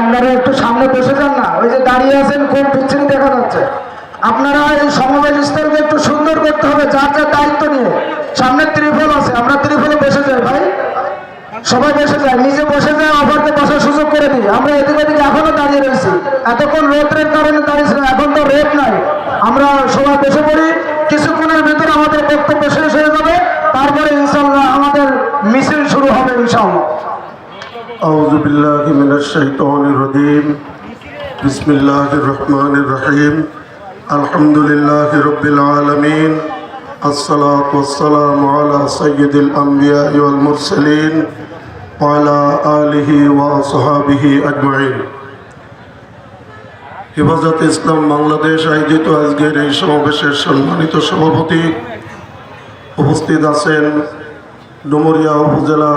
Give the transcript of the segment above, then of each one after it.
আপনারা একটু সামনে বসে যান না। ওই যে দাঁড়িয়ে আছেন, খুব বিচ্ছিরি দেখা যাচ্ছে আপনারা এই সমাবেশ স্থলকে একটু সুন্দর করতে হবে, যার যার দায়িত্ব নিয়ে। সামনে ত্রিফল আছে, আমরা ত্রিফলে বসে যাই, ভাই। সবাই বসে যায়, নিজে বসে যায়, অপরকে বসার সুযোগ করে দিই। আমরা এদিকে এদিকে এখনও দাঁড়িয়ে রয়েছি। এতক্ষণ রোদ্রের কারণে দাঁড়িয়েছিলাম এখন তো রেট নাই। আমরা সবাই বসে পড়ি, কিছুক্ষণের ভিতরে আমাদের বক্তব্য শেষ হয়ে যাবে। তারপরে ইনশাল্লাহ আমাদের মিছিল শুরু হবে ইনশাল্লাহ أعوذ بالله من الشيطان الرجيم بسم الله الرحمن الرحيم الحمد لله رب العالمين الصلاة والسلام على سيد الأنبياء والمرسلين وعلى آله وأصحابه أجمعين হেফাজত ইসলাম বাংলাদেশ আয়োজিত আজকের এই সমাবেশের সম্মানিত সভাপতি উপস্থিত আছেন ডুমুরিয়া উপজেলা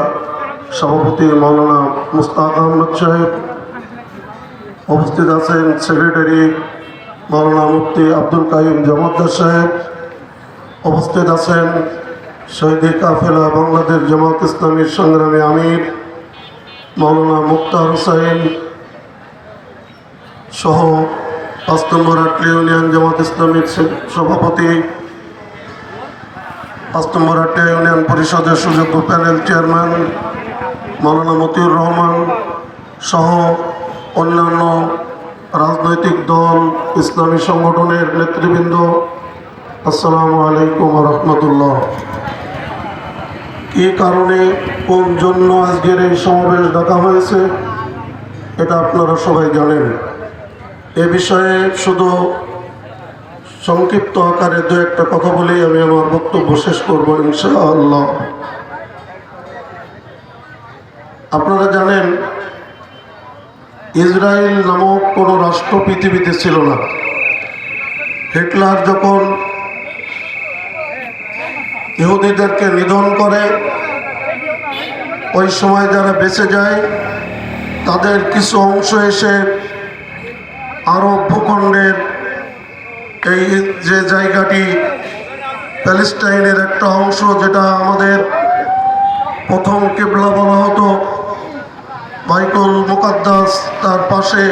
সভাপতি মৌলানা মুস্তাক আহমদ সাহেব, উপস্থিত আছেন সেক্রেটারি মৌলানা মুফতি আব্দুল কাইম জমাদ্দার সাহেব, উপস্থিত আছেন শহীদি কাফেলা বাংলাদেশ জামাত ইসলামীর সংগ্রামী আমির মৌলানা মুক্তার হোসাইন সহ পাঁচ নম্বর আটলি ইউনিয়ন জামাত ইসলামীর সভাপতি, পাঁচ নম্বর আটলি ইউনিয়ন পরিষদের সুযোগ্য প্যানেল চেয়ারম্যান মৌলানা মতিউর রহমান সহ অন্যান্য রাজনৈতিক দল, ইসলামী সংগঠনের নেতৃবৃন্দ, আসসালামু আলাইকুম রহমতুল্লাহ কী কারণে কোন জন্য আজকের এই সমাবেশ ডাকা হয়েছে, এটা আপনারা সবাই জানেন। এ বিষয়ে শুধু সংক্ষিপ্ত আকারে দু একটা কথা বলেই আমি আমার বক্তব্য শেষ করব ইনশাআল্লাহ। আপনারা জানেন, ইসরায়েল নামক কোনো রাষ্ট্র পৃথিবীতে ছিল না। হিটলার যখন ইহুদিদেরকে নিধন করে, ওই সময় যারা বেঁচে যায়, তাদের কিছু অংশ এসে আরব ভূখণ্ডের এই যে জায়গাটি, প্যালেস্টাইনের একটা অংশ, যেটা আমাদের প্রথম কেবলা বলা হতো মাইকল মুকাদ্দাস তার পাশে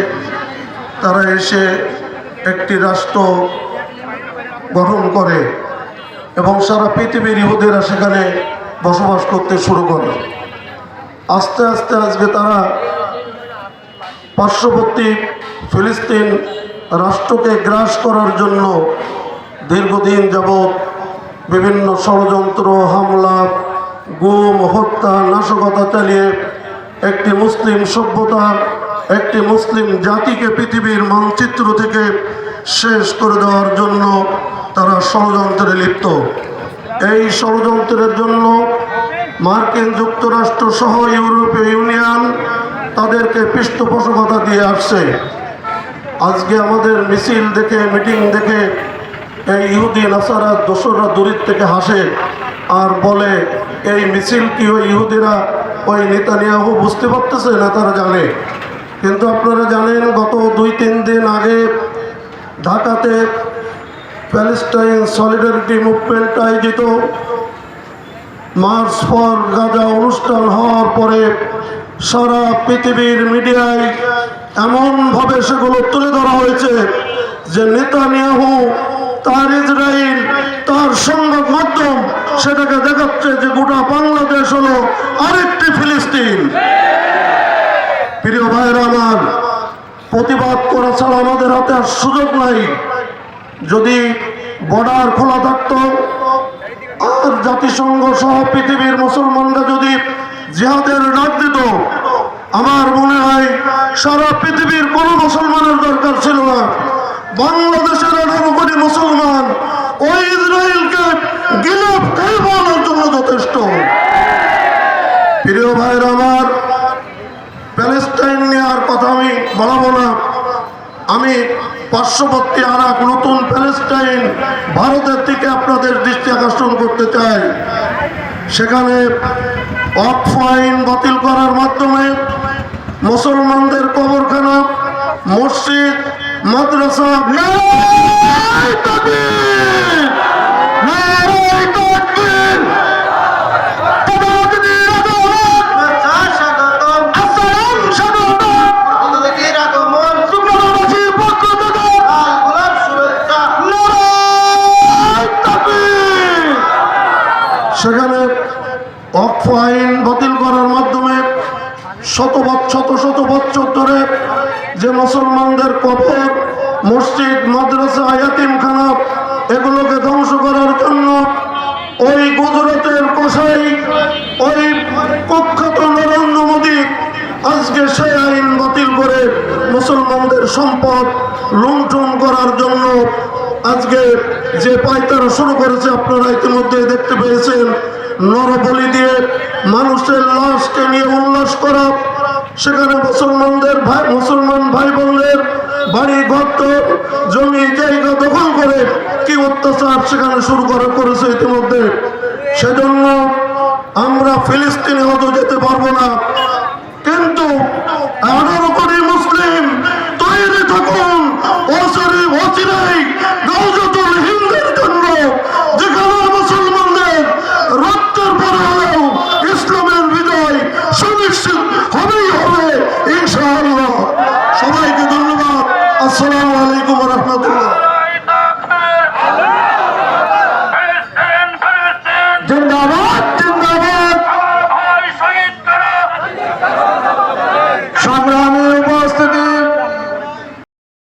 তারা এসে একটি রাষ্ট্র গঠন করে এবং সারা পৃথিবীর ইহুদেরা সেখানে বসবাস করতে শুরু করে। আস্তে আস্তে আজকে তারা পার্শ্ববর্তী ফিলিস্তিন রাষ্ট্রকে গ্রাস করার জন্য দীর্ঘদিন যাবৎ বিভিন্ন ষড়যন্ত্র, হামলা, গুম, হত্যা, নাশকতা চালিয়ে একটি মুসলিম সভ্যতা, একটি মুসলিম জাতিকে পৃথিবীর মানচিত্র থেকে শেষ করে দেওয়ার জন্য তারা ষড়যন্ত্রে লিপ্ত। এই ষড়যন্ত্রের জন্য মার্কিন যুক্তরাষ্ট্র সহ ইউরোপীয় ইউনিয়ন তাদেরকে পৃষ্ঠপোষকতা দিয়ে আসছে। আজকে আমাদের মিছিল দেখে, মিটিং দেখে এই ইহুদি নাসারা দোসররা দূরের থেকে হাসে আর বলে, এই মিছিল কি ওই ইহুদিরা ওই নেতানিয়াহু বুঝতে পারতেছে না, তারা জানে। কিন্তু আপনারা জানেন, গত দুই, তিন দিন আগে ঢাকাতে প্যালেস্টাইন সলিডারিটি মুভমেন্ট আয়োজিত। মার্চ ফর গাজা অনুষ্ঠান হওয়ার পরে সারা পৃথিবীর মিডিয়ায় এমনভাবে সেগুলো তুলে ধরা হয়েছে যে নেতানিয়াহু, তার ইসরায়েল তার সংবাদ মাধ্যম সেটাকে দেখাচ্ছে যে গোটা বাংলাদেশ হলো আরেকটি ফিলিস্তিন। প্রিয় ভাইরা আমার, প্রতিবাদ করা ছাড়া আমাদের হাতে আর সুযোগ নাই। যদি বর্ডার খোলা থাকতো, আর জাতিসংঘ সহ পৃথিবীর মুসলমানরা যদি জিহাদের ডাক দিত, আমার মনে হয় সারা পৃথিবীর কোনো মুসলমানের দরকার ছিল না। বাংলাদেশের আঠারো কোটি মুসলমান ওই ভাইয়ের আমার প্যালেস্টাইন নিয়ে আর কথা আমি বলাবো না। আমি পার্শ্ববর্তী আর এক নতুন প্যালেস্টাইন ভারতের দিকে আপনাদের দৃষ্টি আকর্ষণ করতে চাই। সেখানে অফ আইন বাতিল করার মাধ্যমে মুসলমানদের কবরখানা, মসজিদ, মাদ্রাসা কবর, মসজিদ, মাদ্রাসা, ইয়াতিমখানা, এগুলোকে ধ্বংস করার জন্য ওই গুজরাটের কষাই ওই কুখ্যাত নরেন্দ্র মোদী আজকে সেই আইন বাতিল করে মুসলমানদের সম্পদ লুণ্ঠন করার জন্য আজকে যে পাইতারা শুরু করেছে, আপনারা ইতিমধ্যে দেখতে পেয়েছেন, নরবলি দিয়ে মানুষের লাশকে নিয়ে উল্লাস করা সেখানে মুসলমানদের ভাই মুসলমান ভাই বোনদের বাড়ি ঘর জমি, জায়গা দখল করে কি অত্যাচার সেখানে শুরু করা করেছে ইতিমধ্যে। সেজন্য আমরা ফিলিস্তিনে হয়তো যেতে পারব না।